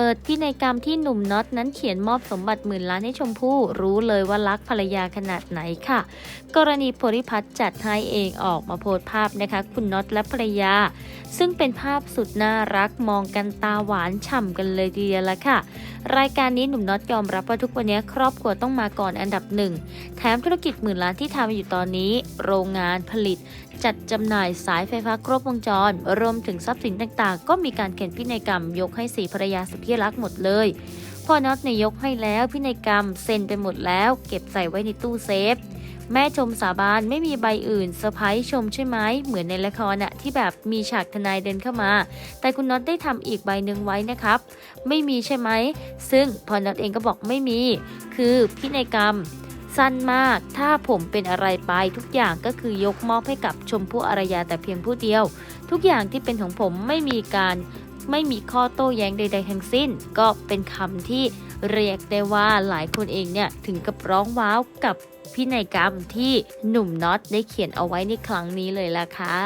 เปิดพินัยกรรมที่หนุ่มน็อตนั้นเขียนมอบสมบัติหมื่นล้านให้ชมพู่รู้เลยว่ารักภรรยาขนาดไหนค่ะ กรณีโพลิพัฒน์จัดให้เองออกมาโพสภาพนะคะ คุณน็อตและภรรยา ซึ่งเป็นภาพสุดน่ารักมองกันตาหวานฉ่ำกันเลยทีเดียวละค่ะ รายการนี้หนุ่มน็อตยอมรับว่าทุกวันนี้ครอบครัวต้องมาก่อนอันดับหนึ่งแถมธุรกิจหมื่นล้านที่ทำอยู่ตอนนี้ โรงงานผลิต จัดจำหน่ายสายไฟฟ้าครบวงจร รวมถึงทรัพย์สินต่างๆ ก็มีการเขียนพินัยกรรม ยกให้สีภรรยาสุดที่รักหมดเลยพ่อน็อตเนยกให้แล้วพินัยกรรมเซ็นไปหมดแล้ว เก็บใส่ไว้ในตู้เซฟ แม่ชมสาบานไม่มีใบอื่นเซอร์ไพรส์ชมใช่ไหมเหมือนในละครอะที่แบบมีฉากทนายเดินเข้ามา แต่คุณน็อตได้ทำอีกใบหนึ่งไว้นะครับ ไม่มีใช่ไหมซึ่งพอน็อตเองก็บอกไม่มี คือพินัยกรรม สั้นมาก ถ้าผมเป็นอะไรไปทุกอย่างก็คือยกมอบให้กับชมพู่อารยาแต่เพียงผู้เดียว ทุกอย่างที่เป็นของผมไม่มีการไม่มีข้อโต้แย้งใด ๆ ทั้งสิ้น ก็เป็นคำที่เรียกได้ว่าหลายคนเองเนี่ยถึงกับร้องว้าวกับพินัยกรรมที่หนุ่มน็อตได้เขียนเอาไว้ในครั้งนี้เลยล่ะค่ะ